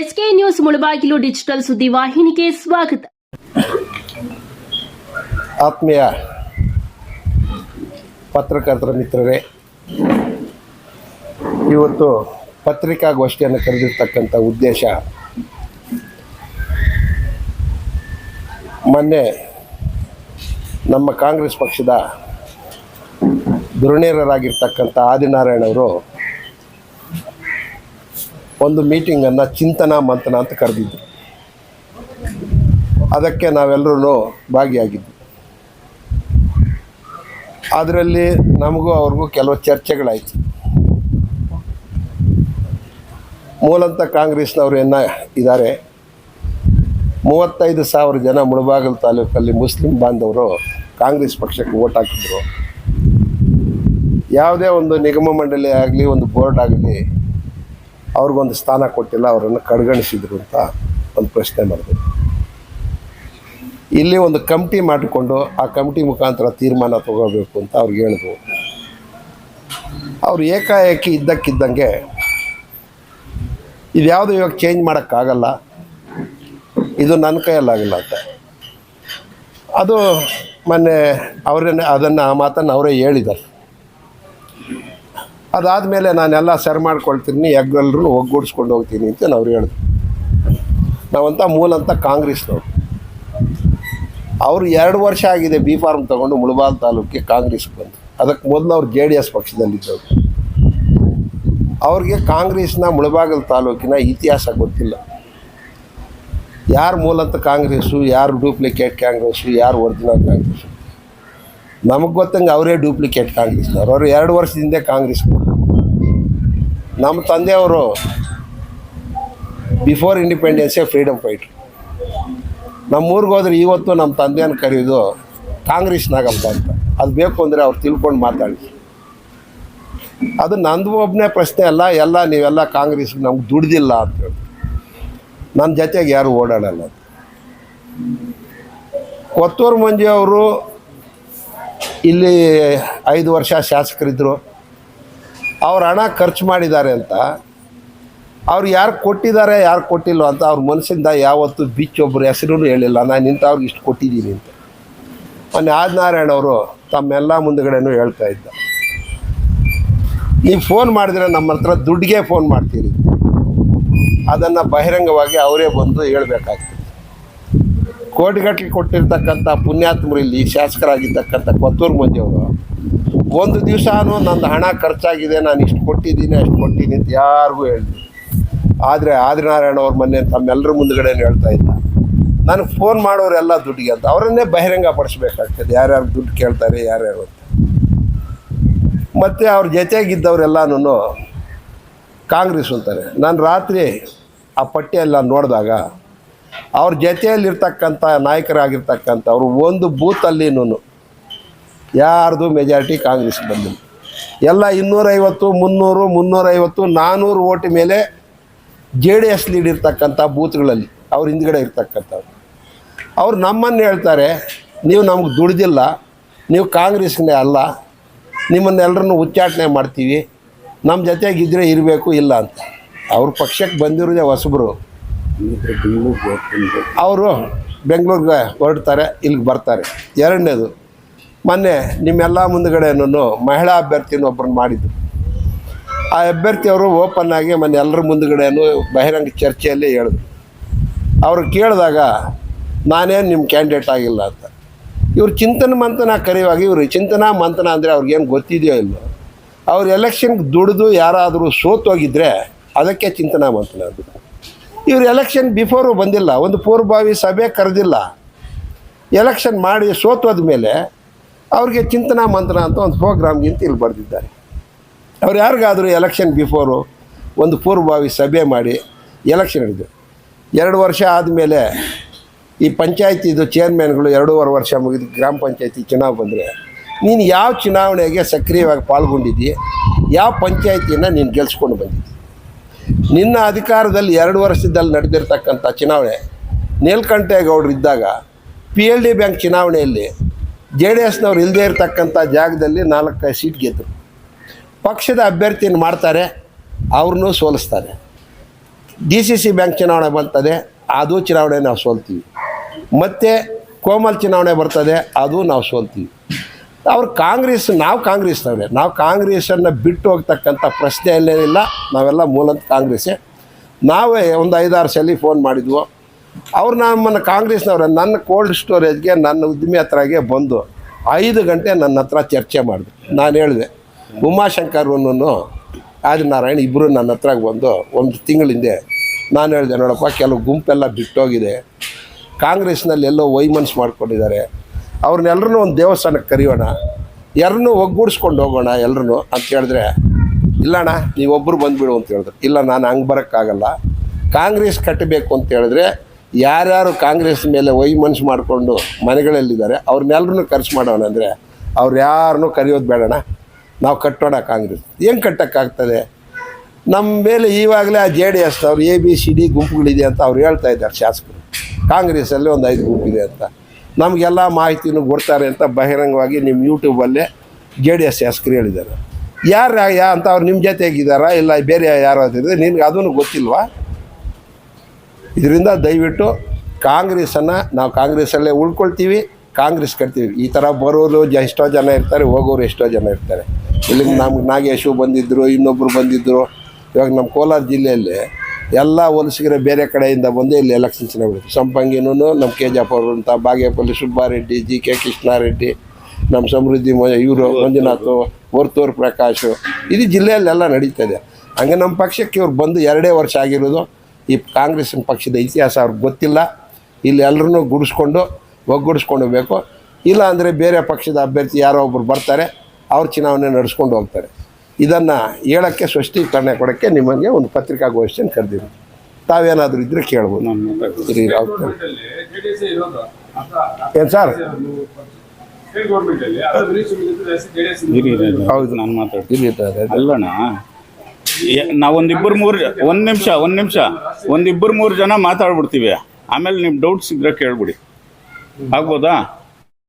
SK news Mulbagal digital ಸುದ್ದಿ ವಾಹಿನಿಗೆ ಸ್ವಾಗತ. ಆತ್ಮೀಯ ಪತ್ರಕರ್ತರ ಮಿತ್ರರೇ, ಇವತ್ತು ಪತ್ರಿಕಾಗೋಷ್ಠಿಯನ್ನು ಕರೆದಿರ್ತಕ್ಕಂಥ ಉದ್ದೇಶ, ಮೊನ್ನೆ ನಮ್ಮ ಕಾಂಗ್ರೆಸ್ ಪಕ್ಷದ ಧುರಣೀರರಾಗಿರ್ತಕ್ಕಂಥ ಆದಿನಾರಾಯಣವರು ಒಂದು ಮೀಟಿಂಗನ್ನು ಚಿಂತನಾ ಮಂಥನ ಅಂತ ಕರೆದಿದ್ದರು ಅದಕ್ಕೆ ನಾವೆಲ್ಲರೂ ಭಾಗಿಯಾಗಿದ್ವಿ. ಅದರಲ್ಲಿ ನಮಗೂ ಅವ್ರಿಗೂ ಕೆಲವು ಚರ್ಚೆಗಳಾಯಿತು. ಮೂಲಂತ ಕಾಂಗ್ರೆಸ್ನವರು ಏನ ಇದ್ದಾರೆ ಮೂವತ್ತೈದು ಸಾವಿರ ಜನ ಮುಳಬಾಗಲು ತಾಲೂಕಲ್ಲಿ ಮುಸ್ಲಿಂ ಬಾಂಧವರು ಕಾಂಗ್ರೆಸ್ ಪಕ್ಷಕ್ಕೆ ಓಟ್ ಹಾಕಿದ್ರು. ಯಾವುದೇ ಒಂದು ನಿಗಮ ಮಂಡಳಿ ಆಗಲಿ, ಒಂದು ಬೋರ್ಡ್ ಆಗಲಿ ಅವ್ರಿಗೊಂದು ಸ್ಥಾನ ಕೊಟ್ಟಿಲ್ಲ, ಅವರನ್ನು ಕಡೆಗಣಿಸಿದ್ರು ಅಂತ ಒಂದು ಪ್ರಶ್ನೆ ಮಾಡಿದ್ರು. ಇಲ್ಲಿ ಒಂದು ಕಮಿಟಿ ಮಾಡಿಕೊಂಡು ಆ ಕಮಿಟಿ ಮುಖಾಂತರ ತೀರ್ಮಾನ ತಗೋಬೇಕು ಅಂತ ಅವ್ರಿಗೆ ಹೇಳಿದ್ರು. ಅವ್ರು ಏಕಾಏಕಿ ಇದ್ದಕ್ಕಿದ್ದಂಗೆ ಇದ್ಯಾವುದು ಇವಾಗ ಚೇಂಜ್ ಮಾಡೋಕ್ಕಾಗಲ್ಲ, ಇದು ನನ್ನ ಕೈಯಲ್ಲಾಗಲ್ಲ ಅಂತ. ಅದು ಮೊನ್ನೆ ಅವರನ್ನೇ, ಅದನ್ನು ಆ ಮಾತನ್ನು ಅವರೇ ಹೇಳಿದ್ದಾರೆ. ಅದಾದಮೇಲೆ ನಾನೆಲ್ಲ ಸರ್ ಮಾಡ್ಕೊಳ್ತೀನಿ ಎಗ್ಗಲ್ಲರೂ ಒಗ್ಗೂಡಿಸ್ಕೊಂಡು ಹೋಗ್ತೀನಿ ಅಂತ ನಾವು ಹೇಳಿದ್ರು. ನಾವಂತ ಮೂಲಂತ ಕಾಂಗ್ರೆಸ್ನವ್ರು ಅವರು ಎರಡು ವರ್ಷ ಆಗಿದೆ ಬಿ ಫಾರ್ಮ್ ತೊಗೊಂಡು ಮುಳಬಾಲ್ ತಾಲೂಕಿಗೆ ಕಾಂಗ್ರೆಸ್ಗೆ ಬಂದು. ಅದಕ್ಕೆ ಮೊದಲು ಅವ್ರು ಜೆ ಡಿ ಎಸ್ ಪಕ್ಷದಲ್ಲಿದ್ದವರು. ಅವ್ರಿಗೆ ಕಾಂಗ್ರೆಸ್ನ ಮುಳಬಾಗಲ್ ತಾಲೂಕಿನ ಇತಿಹಾಸ ಗೊತ್ತಿಲ್ಲ. ಯಾರು ಮೂಲಂತ ಕಾಂಗ್ರೆಸ್ಸು, ಯಾರು ಡೂಪ್ಲಿಕೇಟ್ ಕಾಂಗ್ರೆಸ್ಸು, ಯಾರು ಒರಿಜಿನಲ್ ಕಾಂಗ್ರೆಸ್ಸು? ನಮಗೆ ಗೊತ್ತಂಗೆ ಅವರೇ ಡೂಪ್ಲಿಕೇಟ್ ಕಾಂಗ್ರೆಸ್ನವ್ರು. ಅವರು ಎರಡು ವರ್ಷದಿಂದ ಕಾಂಗ್ರೆಸ್ ನಮ್ಮ ತಂದೆಯವರು ಬಿಫೋರ್ ಇಂಡಿಪೆಂಡೆನ್ಸೇ ಫ್ರೀಡಮ್ ಫೈಟ್ರು ನಮ್ಮ ಊರಿಗೆ ಹೋದ್ರೆ ಇವತ್ತು ನಮ್ಮ ತಂದೆಯನ್ನು ಕರೆಯೋದು ಕಾಂಗ್ರೆಸ್ನಾಗಪ್ಪ ಅಂತ. ಅದು ಬೇಕು ಅಂದರೆ ಅವ್ರು ತಿಳ್ಕೊಂಡು ಮಾತಾಡಿ. ಅದು ನಂದು ಒಬ್ಬನೇ ಪ್ರಶ್ನೆ ಅಲ್ಲ, ಎಲ್ಲ ನೀವೆಲ್ಲ ಕಾಂಗ್ರೆಸ್ ನಮ್ಗೆ ದುಡ್ದಿಲ್ಲ ಅಂತ ಹೇಳಿ. ನನ್ನ ಜೊತೆಗೆ ಯಾರು ಓಡಾಡಲ್ಲ. ಕೊತ್ತೂರು ಮಂಜು ಅವರು ಇಲ್ಲಿ ಐದು ವರ್ಷ ಶಾಸಕರಿದ್ದರು ಅವ್ರ ಹಣ ಖರ್ಚು ಮಾಡಿದ್ದಾರೆ ಅಂತ, ಅವ್ರು ಯಾರು ಕೊಟ್ಟಿದ್ದಾರೆ, ಯಾರು ಕೊಟ್ಟಿಲ್ಲ ಅಂತ ಅವ್ರ ಮನಸ್ಸಿಂದ ಯಾವತ್ತು ಬಿಚ್ಚೊಬ್ಬರು ಹೆಸರು ಹೇಳಿಲ್ಲ. ನಾನು ಇಂಥವ್ರಿಗೆ ಇಷ್ಟು ಕೊಟ್ಟಿದ್ದೀನಿ ಅಂತ. ಮೊನ್ನೆ ಆದಿನಾರಾಯಣ ಅವರು ತಮ್ಮೆಲ್ಲ ಮುಂದುಗಡೆನೂ ಹೇಳ್ತಾ ಇದ್ದ. ನೀವು ಫೋನ್ ಮಾಡಿದ್ರೆ ನಮ್ಮ ಹತ್ರ ದುಡ್ಡಿಗೆ ಫೋನ್ ಮಾಡ್ತೀರಿ. ಅದನ್ನು ಬಹಿರಂಗವಾಗಿ ಅವರೇ ಬಂದು ಹೇಳಬೇಕಾಗ್ತದೆ. ಕೋಟಿಗಟ್ಟಲೆ ಕೊಟ್ಟಿರ್ತಕ್ಕಂಥ ಪುಣ್ಯಾತ್ಮರು ಶಾಸಕರಾಗಿರ್ತಕ್ಕಂಥ ಕೊತ್ತೂರು ಮಂದಿಯವರು ಒಂದು ದಿವಸನೂ ನಂದು ಹಣ ಖರ್ಚಾಗಿದೆ, ನಾನು ಇಷ್ಟು ಕೊಟ್ಟಿದ್ದೀನಿ, ಅಷ್ಟು ಕೊಟ್ಟಿದ್ದೀನಿ ಅಂತ ಯಾರಿಗೂ ಹೇಳಿದ್ರು ಆದರೆ ಆದಿನಾರಾಯಣ ಅವ್ರ ಮೊನ್ನೆ ತಮ್ಮೆಲ್ಲರ ಮುಂದ್ಗಡೆ ಹೇಳ್ತಾ ಇದ್ದ. ನನಗೆ ಫೋನ್ ಮಾಡೋರೆಲ್ಲ ದುಡ್ಡಿಗೆ ಅಂತ, ಅವರನ್ನೇ ಬಹಿರಂಗ ಪಡಿಸ್ಬೇಕಾಗ್ತದೆ, ಯಾರ್ಯಾರು ದುಡ್ಡು ಕೇಳ್ತಾರೆ, ಯಾರ್ಯಾರು ಅಂತ. ಮತ್ತು ಅವ್ರ ಜೊತೆಗಿದ್ದವರೆಲ್ಲನೂ ಕಾಂಗ್ರೆಸ್ ಅಂತಾರೆ. ನಾನು ರಾತ್ರಿ ಆ ಪಟ್ಟಿಯೆಲ್ಲ ನೋಡಿದಾಗ ಅವ್ರ ಜೊತೆಯಲ್ಲಿರ್ತಕ್ಕಂಥ ನಾಯಕರಾಗಿರ್ತಕ್ಕಂಥವ್ರು ಒಂದು ಬೂತಲ್ಲಿನೂ ಯಾರ್ದು ಮೆಜಾರಿಟಿ ಕಾಂಗ್ರೆಸ್ ಬಂದಿಲ್ಲ. ಎಲ್ಲ ಇನ್ನೂರೈವತ್ತು ಮುನ್ನೂರು ಮುನ್ನೂರೈವತ್ತು ನಾನ್ನೂರು ಓಟ್ ಮೇಲೆ ಜೆ ಡಿ ಎಸ್ ಲೀಡ್ ಇರ್ತಕ್ಕಂಥ ಬೂತ್ಗಳಲ್ಲಿ ಅವ್ರ ಹಿಂದ್ಗಡೆ ಇರ್ತಕ್ಕಂಥವ್ರು. ಅವ್ರು ನಮ್ಮನ್ನು ಹೇಳ್ತಾರೆ ನೀವು ನಮ್ಗೆ ದುಡ್ದಿಲ್ಲ ನೀವು ಕಾಂಗ್ರೆಸ್ನೇ ಅಲ್ಲ ನಿಮ್ಮನ್ನೆಲ್ಲರನ್ನು ಉಚ್ಚಾಟನೆ ಮಾಡ್ತೀವಿ ನಮ್ಮ ಜೊತೆಗಿದ್ರೆ ಇರಬೇಕು ಇಲ್ಲ ಅಂತ. ಅವ್ರ ಪಕ್ಷಕ್ಕೆ ಬಂದಿರೋದೇ ಹೊಸಬರು. ಅವರು ಬೆಂಗಳೂರಿಗೆ ಹೊರಡ್ತಾರೆ ಇಲ್ಲಿಗೆ ಬರ್ತಾರೆ. ಎರಡನೇದು ಮೊನ್ನೆ ನಿಮ್ಮೆಲ್ಲ ಮುಂದುಗಡೆನೂ ಮಹಿಳಾ ಅಭ್ಯರ್ಥಿನ ಒಬ್ಬರನ್ನ ಮಾಡಿದ್ದು. ಆ ಅಭ್ಯರ್ಥಿಯವರು ಓಪನ್ ಆಗಿ ಮೊನ್ನೆ ಎಲ್ಲರ ಮುಂದುಗಡೆನೂ ಬಹಿರಂಗ ಚರ್ಚೆಯಲ್ಲೇ ಹೇಳಿದ್ರು. ಅವ್ರು ಕೇಳಿದಾಗ, ನಾನೇನು ನಿಮ್ಮ ಕ್ಯಾಂಡಿಡೇಟ್ ಆಗಿಲ್ಲ ಅಂತ. ಇವ್ರು ಚಿಂತನ ಮಂಥನ ಕರೆಯುವಾಗ ಇವರು ಚಿಂತನಾ ಮಂಥನ ಅಂದರೆ ಅವ್ರಿಗೇನು ಗೊತ್ತಿದೆಯೋ ಇಲ್ಲ ಅವ್ರು ಎಲೆಕ್ಷನ್ಗೆ ದುಡಿದು ಯಾರಾದರೂ ಸೋತೋಗಿದ್ದರೆ ಅದಕ್ಕೆ ಚಿಂತನಾ ಮಂಥನ ಅದು. ಇವರು ಎಲೆಕ್ಷನ್ ಬಿಫೋರು ಬಂದಿಲ್ಲ, ಒಂದು ಪೂರ್ವಭಾವಿ ಸಭೆ ಕರೆದಿಲ್ಲ. ಎಲೆಕ್ಷನ್ ಮಾಡಿ ಸೋತೋದ ಮೇಲೆ ಅವ್ರಿಗೆ ಚಿಂತನಾ ಮಂತ್ರ ಅಂತ ಒಂದು ಪ್ರೋಗ್ರಾಮ್ ಪ್ರೋಗ್ರಾಮ್ಗಿಂತ ಇಲ್ಲಿ ಬರೆದಿದ್ದಾರೆ. ಅವ್ರು ಯಾರಿಗಾದರೂ ಎಲೆಕ್ಷನ್ ಬಿಫೋರು ಒಂದು ಪೂರ್ವಭಾವಿ ಸಭೆ ಮಾಡಿ ಎಲೆಕ್ಷನ್ ಹಿಡಿದ್ರು. ಎರಡು ವರ್ಷ ಆದಮೇಲೆ ಈ ಪಂಚಾಯತಿದು ಚೇರ್ಮನ್ಗಳು ಎರಡೂವರೆ ವರ್ಷ ಮುಗಿದು ಗ್ರಾಮ ಪಂಚಾಯತಿ ಚುನಾವ್ ಬಂದರೆ, ನೀನು ಯಾವ ಚುನಾವಣೆಗೆ ಸಕ್ರಿಯವಾಗಿ ಪಾಲ್ಗೊಂಡಿದ್ದಿ, ಯಾವ ಪಂಚಾಯತಿಯನ್ನು ನೀನು ಗೆಲ್ಸ್ಕೊಂಡು ಬಂದಿದ್ದಿ? ನಿನ್ನ ಅಧಿಕಾರದಲ್ಲಿ ಎರಡು ವರ್ಷದಲ್ಲಿ ನಡೆದಿರ್ತಕ್ಕಂಥ ಚುನಾವಣೆ, ನೀಲ್ಕಂಠೇಗೌಡರು ಇದ್ದಾಗ ಪಿ ಎಲ್ ಡಿ ಬ್ಯಾಂಕ್ ಚುನಾವಣೆಯಲ್ಲಿ ಜೆ ಡಿ ಎಸ್ನವ್ರು ಇಲ್ಲದೇ ಇರತಕ್ಕಂಥ ಜಾಗದಲ್ಲಿ ನಾಲ್ಕು ಸೀಟ್ ಗೆದ್ದರು ಪಕ್ಷದ ಅಭ್ಯರ್ಥಿಯನ್ನು ಮಾಡ್ತಾರೆ? ಅವ್ರನ್ನೂ ಸೋಲಿಸ್ತಾರೆ. ಡಿ ಸಿ ಸಿ ಬ್ಯಾಂಕ್ ಚುನಾವಣೆ ಬರ್ತದೆ, ಅದು ಚುನಾವಣೆ ನಾವು ಸೋಲ್ತೀವಿ. ಮತ್ತು ಕೋಮಲ್ ಚುನಾವಣೆ ಬರ್ತದೆ, ಅದು ನಾವು ಸೋಲ್ತೀವಿ. ಅವ್ರು ಕಾಂಗ್ರೆಸ್, ನಾವು ಕಾಂಗ್ರೆಸ್ನವ್ರೆ. ನಾವು ಕಾಂಗ್ರೆಸನ್ನು ಬಿಟ್ಟು ಹೋಗ್ತಕ್ಕಂಥ ಪ್ರಶ್ನೆಯಲ್ಲೇನಿಲ್ಲ, ನಾವೆಲ್ಲ ಮೂಲಂತ ಕಾಂಗ್ರೆಸ್ಸೇ. ನಾವೇ ಒಂದು ಐದಾರು ಸಲ ಫೋನ್ ಮಾಡಿದ್ವು ಅವ್ರು ನಮ್ಮನ್ನು ಕಾಂಗ್ರೆಸ್ನವ್ರು, ನನ್ನ ಕೋಲ್ಡ್ ಸ್ಟೋರೇಜ್ಗೆ ನನ್ನ ಉದ್ದಿಮೆ ಹತ್ರಗೆ ಬಂದು ಐದು ಗಂಟೆ ನನ್ನ ಹತ್ರ ಚರ್ಚೆ ಮಾಡಿದೆ. ನಾನು ಹೇಳಿದೆ ಉಮಾಶಂಕರ್ವನ್ನು ಆದಿನಾರಾಯಣ್ ಇಬ್ಬರು ನನ್ನ ಹತ್ರ ಬಂದು ಒಂದು ತಿಂಗಳಿಂದೆ ನಾನು ಹೇಳಿದೆ, ನೋಡಪ್ಪ, ಕೆಲವು ಗುಂಪೆಲ್ಲ ಬಿಟ್ಟೋಗಿದೆ. ಕಾಂಗ್ರೆಸ್ನಲ್ಲಿ ಎಲ್ಲೋ ವೈಮನ್ಸ್ ಮಾಡ್ಕೊಂಡಿದ್ದಾರೆ. ಅವ್ರನ್ನೆಲ್ಲರೂ ಒಂದು ದೇವಸ್ಥಾನಕ್ಕೆ ಕರೆಯೋಣ ಎರಡನ್ನೂ ಒಗ್ಗೂಡಿಸ್ಕೊಂಡು ಹೋಗೋಣ ಎಲ್ಲರೂ ಅಂತ ಹೇಳಿದ್ರೆ, ಇಲ್ಲಣ್ಣ ನೀವೊಬ್ಬರು ಬಂದುಬಿಡು ಅಂತ ಹೇಳಿದ್ರು. ಇಲ್ಲ, ನಾನು ಹಂಗೆ ಬರೋಕ್ಕಾಗಲ್ಲ. ಕಾಂಗ್ರೆಸ್ ಕಟ್ಟಬೇಕು ಅಂತ ಹೇಳಿದ್ರೆ ಯಾರ್ಯಾರು ಕಾಂಗ್ರೆಸ್ ಮೇಲೆ ವೈಮನ್ಸ್ ಮಾಡಿಕೊಂಡು ಮನೆಗಳಲ್ಲಿದ್ದಾರೆ ಅವ್ರನ್ನೆಲ್ಲರೂ ಖರ್ಚು ಮಾಡೋಣ ಅಂದರೆ ಅವ್ರು ಯಾರನ್ನು ಕರೆಯೋದು ಬೇಡೋಣ ನಾವು ಕಟ್ಟೋಣ ಕಾಂಗ್ರೆಸ್. ಏನು ಕಟ್ಟೋಕ್ಕಾಗ್ತದೆ? ನಮ್ಮ ಮೇಲೆ ಈವಾಗಲೇ ಆ ಜೆ ಡಿ ಎಸ್ನವ್ರು ಎ, ಬಿ, ಸಿ, ಡಿ ಗುಂಪುಗಳಿದೆ ಅಂತ ಅವ್ರು ಹೇಳ್ತಾ ಇದ್ದಾರೆ ಶಾಸಕರು. ಕಾಂಗ್ರೆಸ್ಸಲ್ಲಿ ಒಂದು ಐದು ಗುಂಪಿದೆ ಅಂತ. ನಮಗೆಲ್ಲ ಮಾಹಿತಿನೂ ಕೊಡ್ತಾರೆ ಅಂತ ಬಹಿರಂಗವಾಗಿ ನಿಮ್ಮ ಯೂಟ್ಯೂಬಲ್ಲೇ ಜೆ ಡಿ ಎಸ್ ಶಾಸಕರು ಹೇಳಿದ್ದಾರೆ. ಯಾರು ಯಾ ಅಂತ ಅವ್ರು ನಿಮ್ಮ ಜೊತೆಗಿದ್ದಾರಾ ಇಲ್ಲ ಬೇರೆ ಯಾರು ಅಂತಿದ್ರೆ ನಿಮ್ಗೆ ಅದೂ ಗೊತ್ತಿಲ್ವಾ? ಇದರಿಂದ ದಯವಿಟ್ಟು ಕಾಂಗ್ರೆಸನ್ನು ನಾವು ಕಾಂಗ್ರೆಸ್ಸಲ್ಲೇ ಉಳ್ಕೊಳ್ತೀವಿ, ಕಾಂಗ್ರೆಸ್ ಕಟ್ತೀವಿ. ಈ ಥರ ಬರೋರು ಜ ಎಷ್ಟೋ ಜನ ಇರ್ತಾರೆ, ಹೋಗೋರು ಎಷ್ಟೋ ಜನ ಇರ್ತಾರೆ. ಇಲ್ಲಿ ನಮ್ಗೆ ನಾಗೇಶು ಬಂದಿದ್ದರು ಇನ್ನೊಬ್ಬರು ಬಂದಿದ್ದರು ಇವಾಗ ನಮ್ಮ ಕೋಲಾರ ಜಿಲ್ಲೆಯಲ್ಲಿ ಎಲ್ಲ ವಲಸಿಗರ ಬೇರೆ ಕಡೆಯಿಂದ ಬಂದು ಇಲ್ಲಿ ಎಲೆಕ್ಷನ್ ಚೆನ್ನಾಗಿ ಸಂಪಂಗಿನೂ ನಮ್ಮ ಕೆ ಜಪ್ಪವ್ರು ಅಂತ, ಬಾಗೇಪಲ್ಲಿ ಸುಬ್ಬಾರೆಡ್ಡಿ ಜಿ ಕೆ ಕೃಷ್ಣಾರೆಡ್ಡಿ, ನಮ್ಮ ಸಮೃದ್ಧಿ ಮ, ಇವರು ಮಂಜುನಾಥ್, ವರ್ತೂರ್ ಪ್ರಕಾಶು. ಇದು ಜಿಲ್ಲೆಯಲ್ಲೆಲ್ಲ ನಡೀತದೆ ಹಂಗೆ ನಮ್ಮ ಪಕ್ಷಕ್ಕೆ ಇವ್ರು ಬಂದು ಎರಡೇ ವರ್ಷ ಆಗಿರೋದು. ಈ ಕಾಂಗ್ರೆಸ್ ಪಕ್ಷದ ಇತಿಹಾಸ ಅವ್ರಿಗೆ ಗೊತ್ತಿಲ್ಲ. ಇಲ್ಲಿ ಎಲ್ಲರೂ ಗುಡಿಸ್ಕೊಂಡು ಒಗ್ಗೂಡಿಸ್ಕೊಂಡು ಹೋಗಬೇಕು ಇಲ್ಲ ಅಂದರೆ ಬೇರೆ ಪಕ್ಷದ ಅಭ್ಯರ್ಥಿ ಯಾರೋ ಒಬ್ಬರು ಬರ್ತಾರೆ ಅವ್ರ ಚುನಾವಣೆ ನಡೆಸ್ಕೊಂಡು ಹೋಗ್ತಾರೆ. ಇದನ್ನು ಹೇಳೋಕ್ಕೆ ಸ್ಪಷ್ಟೀಕರಣೆ ಕೊಡೋಕ್ಕೆ ನಿಮಗೆ ಒಂದು ಪತ್ರಿಕಾಗೋಷ್ಠಿಯನ್ನು ಕರೆದಿದ್ರು ತಾವೇನಾದರೂ ಇದ್ದರೆ ಕೇಳ್ಬೋದು. ಏನು ಸರ್. ಹೌದು. ನಾನು ಮಾತಾಡ್ತೀನಿ. ಅಲ್ಲಣ್ಣ ನಾವೊಂದಿಬ್ಬರು ಮೂರು ಒಂದು ನಿಮಿಷ ಒಂದು ನಿಮಿಷ. ಒಂದಿಬ್ಬರು ಮೂರು ಜನ ಮಾತಾಡ್ಬಿಡ್ತೀವಿ. ಆಮೇಲೆ ನಿಮ್ಮ ಡೌಟ್ಸ್ ಇದ್ರೆ ಕೇಳ್ಬಿಡಿ. ಆಗ್ಬೋದಾ?